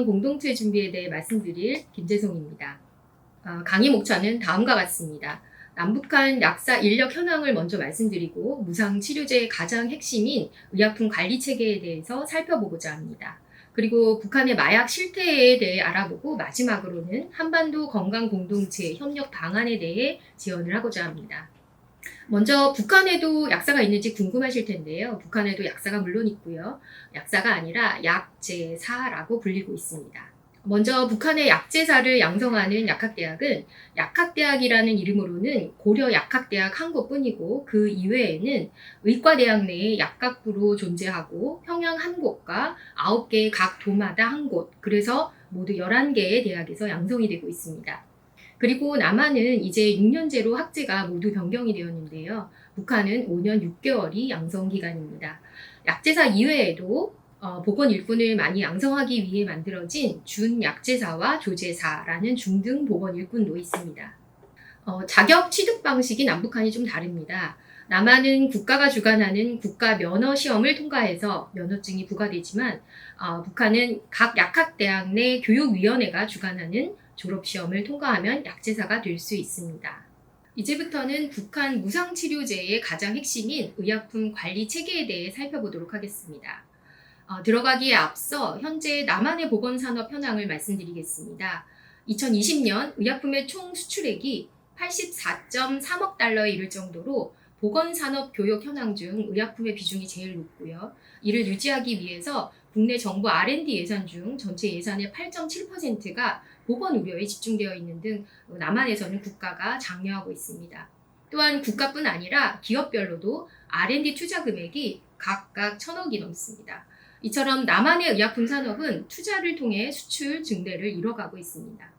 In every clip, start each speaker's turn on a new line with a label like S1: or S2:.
S1: 건강 공동체 준비에 대해 말씀드릴 김재송입니다. 어, 강의 목차는 다음과 같습니다. 남북한 약사 인력 현황을 먼저 말씀드리고 무상 치료제의 가장 핵심인 의약품 관리 체계에 대해서 살펴보고자 합니다. 그리고 북한의 마약 실태에 대해 알아보고 마지막으로는 한반도 건강 공동체 협력 방안에 대해 지원을 하고자 합니다. 먼저 북한에도 약사가 있는지 궁금하실 텐데요. 북한에도 약사가 물론 있고요. 약사가 아니라 약제사라고 불리고 있습니다. 먼저 북한의 약제사를 양성하는 약학대학은 약학대학이라는 이름으로는 고려 약학대학 한 곳뿐이고 그 이외에는 의과대학 내에 약학부로 존재하고 평양 한 곳과 9개의 각 도마다 한 곳, 그래서 모두 11개의 대학에서 양성이 되고 있습니다. 그리고 남한은 이제 6년제로 학제가 모두 변경이 되었는데요. 북한은 5년 6개월이 양성 기간입니다. 약제사 이외에도 어, 보건 일꾼을 많이 양성하기 위해 만들어진 준약제사와 조제사라는 중등 보건 일꾼도 있습니다. 어, 자격 취득 방식이 남북한이 좀 다릅니다. 남한은 국가가 주관하는 국가 면허 시험을 통과해서 면허증이 부과되지만 어, 북한은 각 약학대학 내 교육위원회가 주관하는 졸업시험을 통과하면 약제사가 될 수 있습니다. 이제부터는 북한 무상치료제의 가장 핵심인 의약품 관리 체계에 대해 살펴보도록 하겠습니다. 어, 들어가기에 앞서 현재 남한의 보건산업 현황을 말씀드리겠습니다. 2020년 의약품의 총 수출액이 84.3억 달러에 이를 정도로 보건산업 교육 현황 중 의약품의 비중이 제일 높고요. 이를 유지하기 위해서 국내 정부 R&D 예산 중 전체 예산의 8.7%가 보건 의료에 집중되어 있는 등 남한에서는 국가가 장려하고 있습니다. 또한 국가뿐 아니라 기업별로도 R&D 투자 금액이 각각 천억이 넘습니다. 이처럼 남한의 의약품 산업은 투자를 통해 수출 증대를 이뤄가고 있습니다.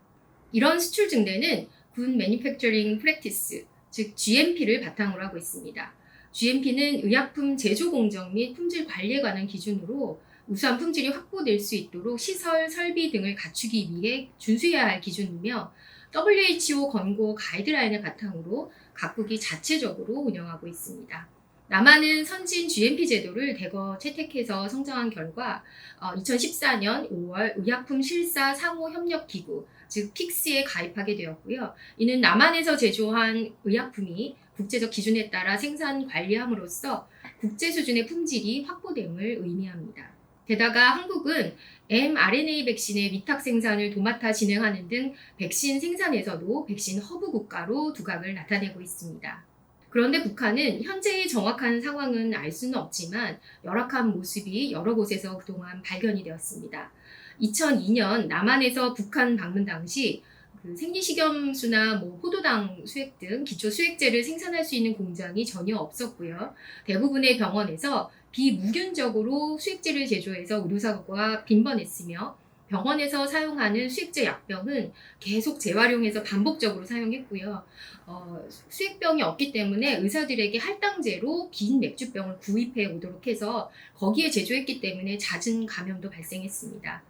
S1: 이런 수출 증대는 군 매니팩처링 프랙티스, 즉 GMP를 바탕으로 하고 있습니다. GMP는 의약품 제조 공정 및 품질 관리에 관한 기준으로 우수한 품질이 확보될 수 있도록 시설, 설비 등을 갖추기 위해 준수해야 할 기준이며 WHO 권고 가이드라인을 바탕으로 각국이 자체적으로 운영하고 있습니다. 남한은 선진 GMP 제도를 대거 채택해서 성장한 결과 2014년 5월 의약품 실사 상호 협력 기구 즉 픽스에 가입하게 되었고요. 이는 남한에서 제조한 의약품이 국제적 기준에 따라 생산 관리함으로써 국제 수준의 품질이 확보됨을 의미합니다. 게다가 한국은 mRNA 백신의 위탁 생산을 도맡아 진행하는 등 백신 생산에서도 백신 허브 국가로 두각을 나타내고 있습니다. 그런데 북한은 현재의 정확한 상황은 알 수는 없지만 열악한 모습이 여러 곳에서 그동안 발견이 되었습니다. 2002년 남한에서 북한 방문 당시 그 생리식염수나 뭐 포도당 수액 등 기초 수액제를 생산할 수 있는 공장이 전혀 없었고요. 대부분의 병원에서 비무균적으로 수액제를 제조해서 의료사고가 빈번했으며 병원에서 사용하는 수액제 약병은 계속 재활용해서 반복적으로 사용했고요. 어, 수액병이 없기 때문에 의사들에게 할당제로 빈 맥주병을 구입해 오도록 해서 거기에 제조했기 때문에 잦은 감염도 발생했습니다.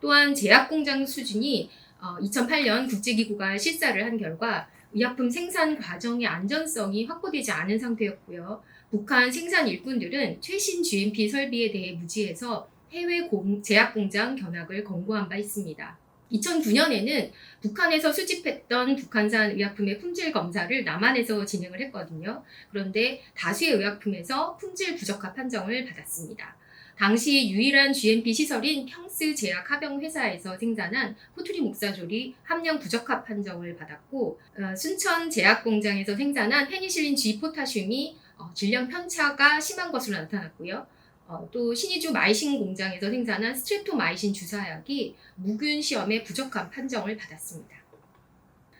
S1: 또한 제약공장 수준이 어, 2008년 국제기구가 실사를 한 결과 의약품 생산 과정의 안전성이 확보되지 않은 상태였고요. 북한 생산 일꾼들은 최신 GMP 설비에 대해 무지해서 해외 공, 제약 공장 견학을 권고한 바 있습니다. 2009년에는 북한에서 수집했던 북한산 의약품의 품질 검사를 남한에서 진행을 했거든요. 그런데 다수의 의약품에서 품질 부적합 판정을 받았습니다. 당시 유일한 GMP 시설인 평스 제약 합영 회사에서 생산한 포트리 목사졸이 함량 부적합 판정을 받았고 어, 순천 제약 공장에서 생산한 페니실린 G 포타슘이 어, 질량 편차가 심한 것으로 나타났고요. 어, 또 신의주 마이신 공장에서 생산한 스트레토마이신 주사약이 무균 시험에 부적합 판정을 받았습니다.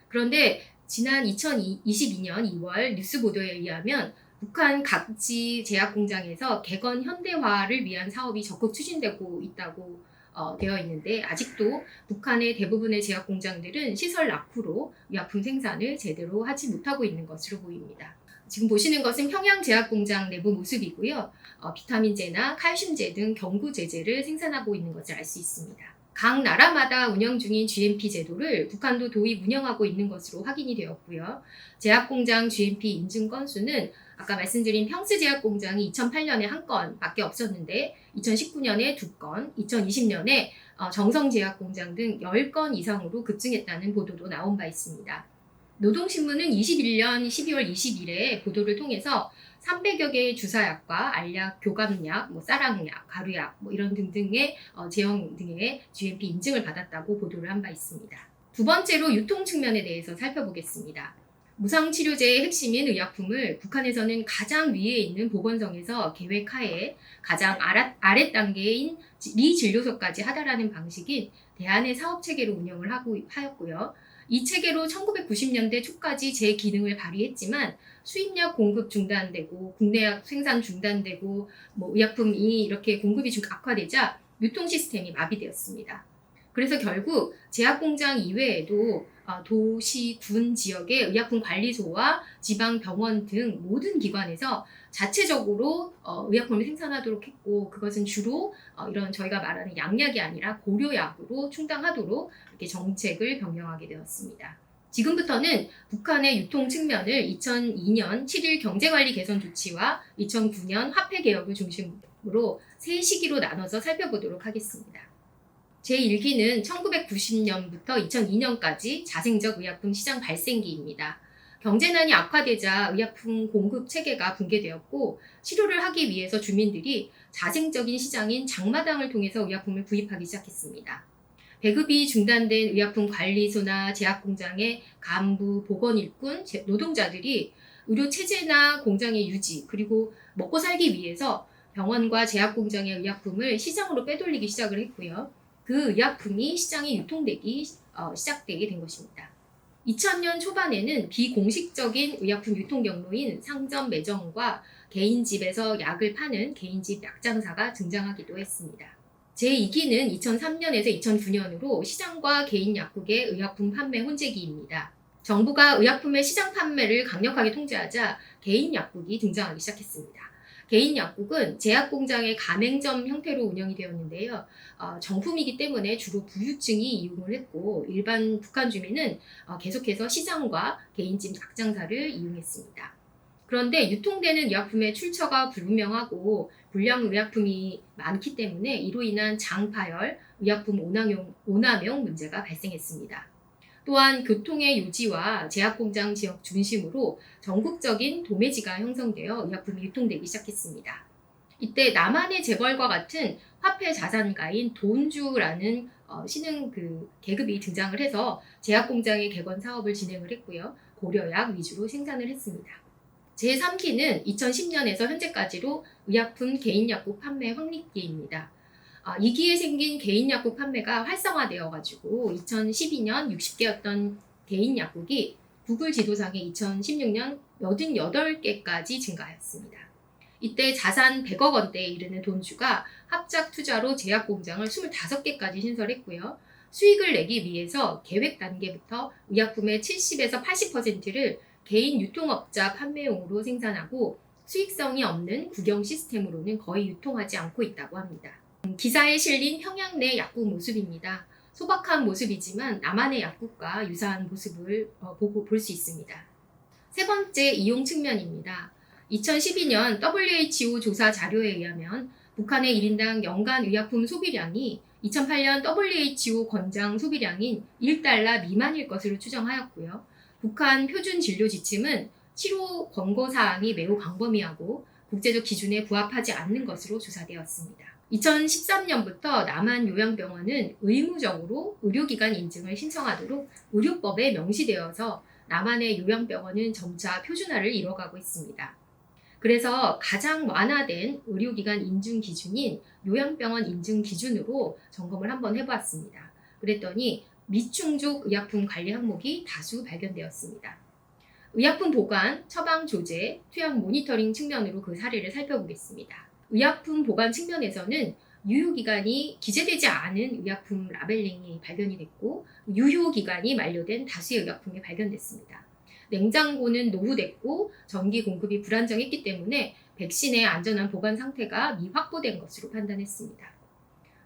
S1: 그런데 지난 2022년 2월 뉴스 보도에 의하면 북한 각지 제약 공장에서 개건 현대화를 위한 사업이 적극 추진되고 있다고 어, 되어 있는데 아직도 북한의 대부분의 제약 공장들은 시설 낙후로 의약품 생산을 제대로 하지 못하고 있는 것으로 보입니다. 지금 보시는 것은 평양 제약 공장 내부 모습이고요. 어, 비타민제나 칼슘제 등 경구 제제를 생산하고 있는 것을 알 수 있습니다. 각 나라마다 운영 중인 GMP 제도를 북한도 도입 운영하고 있는 것으로 확인이 되었고요. 제약공장 GMP 인증 건수는 아까 말씀드린 평스 제약공장이 2008년에 한 건밖에 없었는데 2019년에 두 건, 2020년에 어, 정성제약공장 등 10건 이상으로 급증했다는 보도도 나온 바 있습니다. 노동신문은 21년 12월 20일에 보도를 통해서 300여 개의 주사약과 알약, 교감약, 뭐 쌀약약, 가루약 뭐 이런 등등의 어, 제형 등의 GMP 인증을 받았다고 보도를 한 바 있습니다. 두 번째로 유통 측면에 대해서 살펴보겠습니다. 무상치료제의 핵심인 의약품을 북한에서는 가장 위에 있는 보건성에서 계획하에 가장 아래, 단계인 미진료소까지 하다라는 방식인 대안의 사업 체계로 운영을 하고 하였고요. 이 체계로 1990년대 초까지 제 기능을 발휘했지만 수입약 공급 중단되고 국내약 생산 중단되고 뭐 의약품이 이렇게 공급이 좀 악화되자 유통 시스템이 마비되었습니다. 그래서 결국 제약 공장 이외에도 어, 도시, 군 지역의 의약품 관리소와 지방 병원 등 모든 기관에서 자체적으로 어, 의약품을 생산하도록 했고 그것은 주로 어, 이런 저희가 말하는 양약이 아니라 고려약으로 충당하도록 이렇게 정책을 변경하게 되었습니다. 지금부터는 북한의 유통 측면을 2002년 7일 경제관리 개선 조치와 2009년 화폐 개혁을 중심으로 세 시기로 나눠서 살펴보도록 하겠습니다. 제1기는 1990년부터 2002년까지 자생적 의약품 시장 발생기입니다. 경제난이 악화되자 의약품 공급 체계가 붕괴되었고 치료를 하기 위해서 주민들이 자생적인 시장인 장마당을 통해서 의약품을 구입하기 시작했습니다. 배급이 중단된 의약품 관리소나 제약공장의 간부, 보건 일꾼, 노동자들이 의료 체제나 공장의 유지 그리고 먹고 살기 위해서 병원과 제약공장의 의약품을 시장으로 빼돌리기 시작을 했고요. 그 의약품이 시장에 유통되기 어, 시작되게 된 것입니다. 2000년 초반에는 비공식적인 의약품 유통 경로인 상점 매점과 개인 집에서 약을 파는 개인집 약장사가 등장하기도 했습니다. 제2기는 2003년에서 2009년으로 시장과 개인 약국의 의약품 판매 혼재기입니다. 정부가 의약품의 시장 판매를 강력하게 통제하자 개인 약국이 등장하기 시작했습니다. 개인 약국은 제약 공장의 가맹점 형태로 운영이 되었는데요. 어, 정품이기 때문에 주로 부유층이 이용을 했고 일반 북한 주민은 어, 계속해서 시장과 개인집 약장사를 이용했습니다. 그런데 유통되는 의약품의 출처가 불분명하고 불량 의약품이 많기 때문에 이로 인한 장파열, 의약품 오남용, 오남용 문제가 발생했습니다. 또한 교통의 유지와 제약공장 지역 중심으로 전국적인 도매지가 형성되어 의약품이 유통되기 시작했습니다. 이때 남한의 재벌과 같은 화폐 자산가인 돈주라는 어, 신흥 그 계급이 등장을 해서 제약공장의 개건 사업을 진행을 했고요. 고려약 위주로 생산을 했습니다. 제3기는 2010년에서 현재까지로 의약품 개인약국 판매 확립기입니다. 아, 이 기에 생긴 개인 약국 판매가 활성화되어 가지고 2012년 60개였던 개인 약국이 구글 지도상에 2016년 88개까지 증가하였습니다. 이때 자산 100억 원대에 이르는 돈주가 합작 투자로 제약 공장을 25개까지 신설했고요. 수익을 내기 위해서 계획 단계부터 의약품의 70에서 80%를 개인 유통업자 판매용으로 생산하고 수익성이 없는 국영 시스템으로는 거의 유통하지 않고 있다고 합니다. 기사에 실린 평양 내 약국 모습입니다. 소박한 모습이지만 남한의 약국과 유사한 모습을 어, 보고 볼 수 있습니다. 세 번째 이용 측면입니다. 2012년 WHO 조사 자료에 의하면 북한의 1인당 연간 의약품 소비량이 2008년 WHO 권장 소비량인 1달러 미만일 것으로 추정하였고요. 북한 표준 진료 지침은 치료 권고 사항이 매우 광범위하고 국제적 기준에 부합하지 않는 것으로 조사되었습니다. 2013년부터 남한 요양병원은 의무적으로 의료기관 인증을 신청하도록 의료법에 명시되어서 남한의 요양병원은 점차 표준화를 이뤄가고 있습니다. 그래서 가장 완화된 의료기관 인증 기준인 요양병원 인증 기준으로 점검을 한번 해보았습니다. 그랬더니 미충족 의약품 관리 항목이 다수 발견되었습니다. 의약품 보관, 처방 조제, 투약 모니터링 측면으로 그 사례를 살펴보겠습니다. 의약품 보관 측면에서는 유효기간이 기재되지 않은 의약품 라벨링이 발견이 됐고 유효기간이 만료된 다수의 의약품이 발견됐습니다. 냉장고는 노후됐고 전기 공급이 불안정했기 때문에 백신의 안전한 보관 상태가 미확보된 것으로 판단했습니다.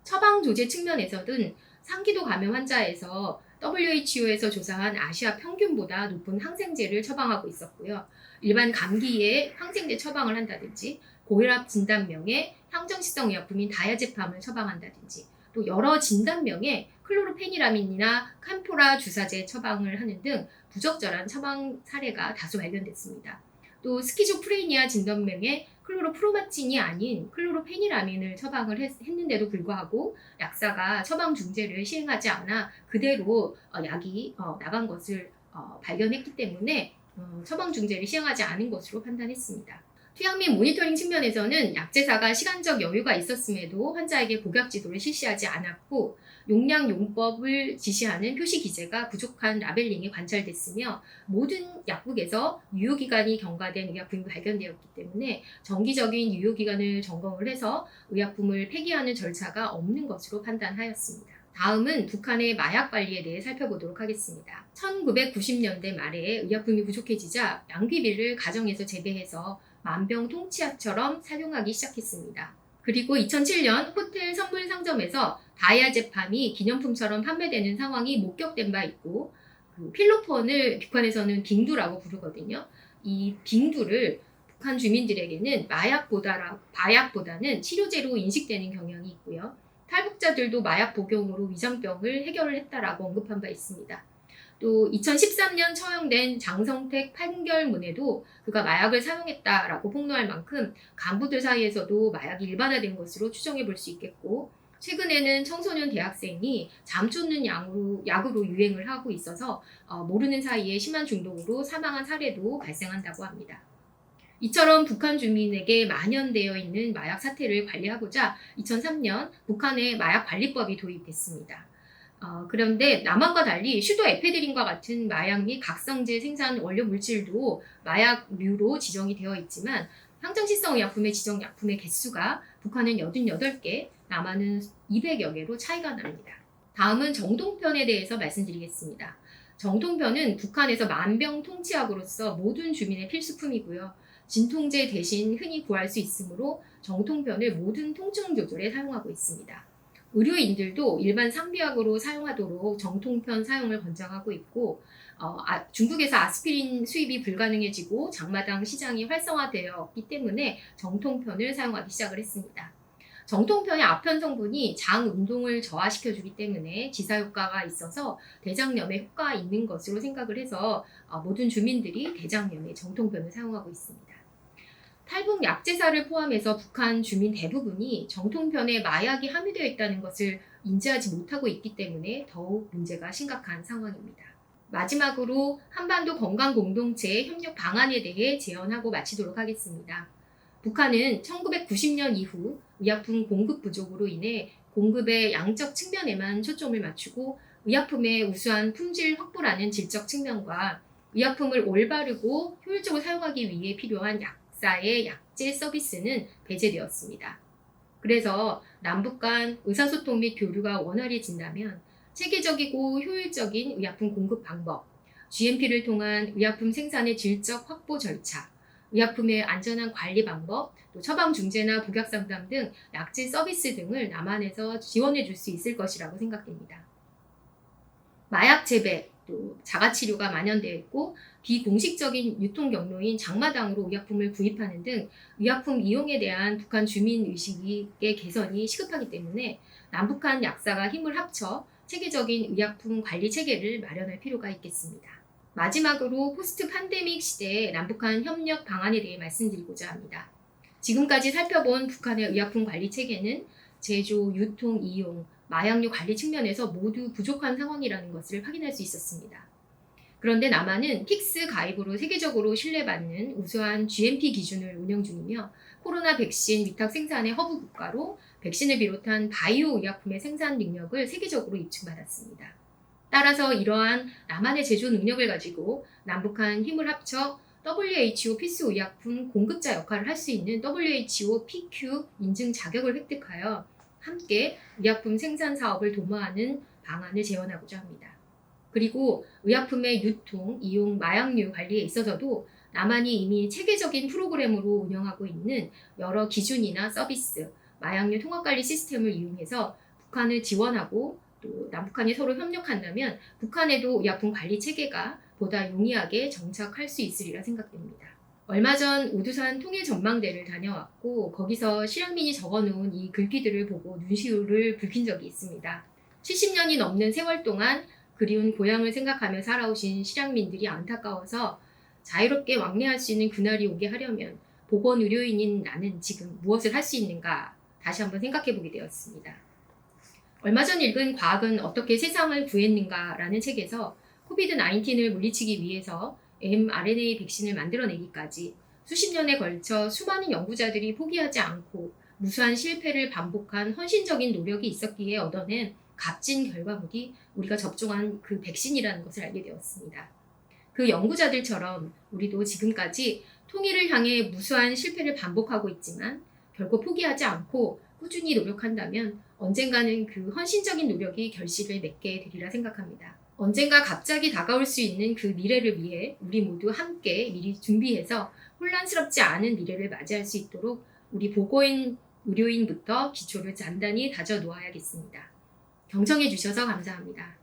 S1: 처방 조제 측면에서는 상기도 감염 환자에서 WHO에서 조사한 아시아 평균보다 높은 항생제를 처방하고 있었고요. 일반 감기에 항생제 처방을 한다든지 고혈압 진단명에 항정식성 의약품인 다이아제팜을 처방한다든지 또 여러 진단명에 클로로페니라민이나 캄포라 주사제 처방을 하는 등 부적절한 처방 사례가 다수 발견됐습니다. 또 스키조프레니아 진단명에 클로로프로마틴이 아닌 클로로페니라민을 처방을 했, 는데도 불구하고 약사가 처방 중재를 시행하지 않아 그대로 어, 약이 어, 나간 것을 어, 발견했기 때문에 어, 처방 중재를 시행하지 않은 것으로 판단했습니다. 투약 및 모니터링 측면에서는 약제사가 시간적 여유가 있었음에도 환자에게 복약 지도를 실시하지 않았고 용량 용법을 지시하는 표시 기재가 부족한 라벨링이 관찰됐으며 모든 약국에서 유효기간이 경과된 의약품이 발견되었기 때문에 정기적인 유효기간을 점검을 해서 의약품을 폐기하는 절차가 없는 것으로 판단하였습니다. 다음은 북한의 마약 관리에 대해 살펴보도록 하겠습니다. 1990년대 말에 의약품이 부족해지자 양귀비를 가정에서 재배해서 만병통치약처럼 사용하기 시작했습니다. 그리고 2007년 호텔 선물 상점에서 다이아제팜이 기념품처럼 판매되는 상황이 목격된 바 있고 그 필로폰을 북한에서는 빙두라고 부르거든요. 이 빙두를 북한 주민들에게는 마약보다 마약보다는 치료제로 인식되는 경향이 있고요. 탈북자들도 마약 복용으로 위장병을 해결을 했다라고 언급한 바 있습니다. 또 2013년 처형된 장성택 판결문에도 그가 마약을 사용했다라고 폭로할 만큼 간부들 사이에서도 마약이 일반화된 것으로 추정해 볼 수 있겠고 최근에는 청소년 대학생이 잠 쫓는 약으로, 약으로 유행을 하고 있어서 어, 모르는 사이에 심한 중독으로 사망한 사례도 발생한다고 합니다. 이처럼 북한 주민에게 만연되어 있는 마약 사태를 관리하고자 2003년 북한의 마약 관리법이 도입됐습니다. 어, 그런데 남한과 달리 슈도 에페드린과 같은 마약 및 각성제 생산 원료 물질도 마약류로 지정이 되어 있지만 항정시성 의약품의 지정 약품의 개수가 북한은 88개, 남한은 200여 개로 차이가 납니다. 다음은 정통편에 대해서 말씀드리겠습니다. 정통편은 북한에서 만병통치약으로서 모든 주민의 필수품이고요. 진통제 대신 흔히 구할 수 있으므로 정통편을 모든 통증 조절에 사용하고 있습니다. 의료인들도 일반 상비약으로 사용하도록 정통편 사용을 권장하고 있고 어, 아, 중국에서 아스피린 수입이 불가능해지고 장마당 시장이 활성화되었기 때문에 정통편을 사용하기 시작을 했습니다. 정통편의 아편 성분이 장 운동을 저하시켜주기 때문에 지사 효과가 있어서 대장염에 효과가 있는 것으로 생각을 해서 어, 모든 주민들이 대장염에 정통편을 사용하고 있습니다. 탈북 약제사를 포함해서 북한 주민 대부분이 정통편에 마약이 함유되어 있다는 것을 인지하지 못하고 있기 때문에 더욱 문제가 심각한 상황입니다. 마지막으로 한반도 건강 공동체 협력 방안에 대해 제언하고 마치도록 하겠습니다. 북한은 1990년 이후 의약품 공급 부족으로 인해 공급의 양적 측면에만 초점을 맞추고 의약품의 우수한 품질 확보라는 질적 측면과 의약품을 올바르고 효율적으로 사용하기 위해 필요한 약 사의 약제 서비스는 배제되었습니다. 그래서 남북 간 의사소통 및 교류가 원활해진다면 체계적이고 효율적인 의약품 공급 방법, GMP를 통한 의약품 생산의 질적 확보 절차, 의약품의 안전한 관리 방법, 또 처방 중재나 복약 상담 등 약제 서비스 등을 남한에서 지원해 줄 수 있을 것이라고 생각됩니다. 마약 재배, 또 자가 치료가 만연되어 있고 비공식적인 유통 경로인 장마당으로 의약품을 구입하는 등 의약품 이용에 대한 북한 주민 의식의 개선이 시급하기 때문에 남북한 약사가 힘을 합쳐 체계적인 의약품 관리 체계를 마련할 필요가 있겠습니다. 마지막으로 포스트 팬데믹 시대의 남북한 협력 방안에 대해 말씀드리고자 합니다. 지금까지 살펴본 북한의 의약품 관리 체계는 제조, 유통, 이용, 마약류 관리 측면에서 모두 부족한 상황이라는 것을 확인할 수 있었습니다. 그런데 남한은 픽스 가입으로 세계적으로 신뢰받는 우수한 GMP 기준을 운영 중이며 코로나 백신 위탁 생산의 허브 국가로 백신을 비롯한 바이오 의약품의 생산 능력을 세계적으로 입증받았습니다. 따라서 이러한 남한의 제조 능력을 가지고 남북한 힘을 합쳐 WHO 필수 의약품 공급자 역할을 할 수 있는 WHO PQ 인증 자격을 획득하여 함께 의약품 생산 사업을 도모하는 방안을 제언하고자 합니다. 그리고 의약품의 유통, 이용, 마약류 관리에 있어서도 남한이 이미 체계적인 프로그램으로 운영하고 있는 여러 기준이나 서비스, 마약류 통합관리 시스템을 이용해서 북한을 지원하고 또 남북한이 서로 협력한다면 북한에도 의약품 관리 체계가 보다 용이하게 정착할 수 있으리라 생각됩니다. 얼마 전 우두산 통일 전망대를 다녀왔고 거기서 실향민이 적어놓은 이 글귀들을 보고 눈시울을 붉힌 적이 있습니다. 70년이 넘는 세월 동안 그리운 고향을 생각하며 살아오신 실향민들이 안타까워서 자유롭게 왕래할 수 있는 그날이 오게 하려면 보건 의료인인 나는 지금 무엇을 할 수 있는가 다시 한번 생각해 보게 되었습니다. 얼마 전 읽은 과학은 어떻게 세상을 구했는가라는 책에서 코비드 19을 물리치기 위해서 mRNA 백신을 만들어내기까지 수십 년에 걸쳐 수많은 연구자들이 포기하지 않고 무수한 실패를 반복한 헌신적인 노력이 있었기에 얻어낸 값진 결과물이 우리가 접종한 그 백신이라는 것을 알게 되었습니다. 그 연구자들처럼 우리도 지금까지 통일을 향해 무수한 실패를 반복하고 있지만 결코 포기하지 않고 꾸준히 노력한다면 언젠가는 그 헌신적인 노력이 결실을 맺게 되리라 생각합니다. 언젠가 갑자기 다가올 수 있는 그 미래를 위해 우리 모두 함께 미리 준비해서 혼란스럽지 않은 미래를 맞이할 수 있도록 우리 보고인 의료인부터 기초를 단단히 다져 놓아야겠습니다. 경청해 주셔서 감사합니다.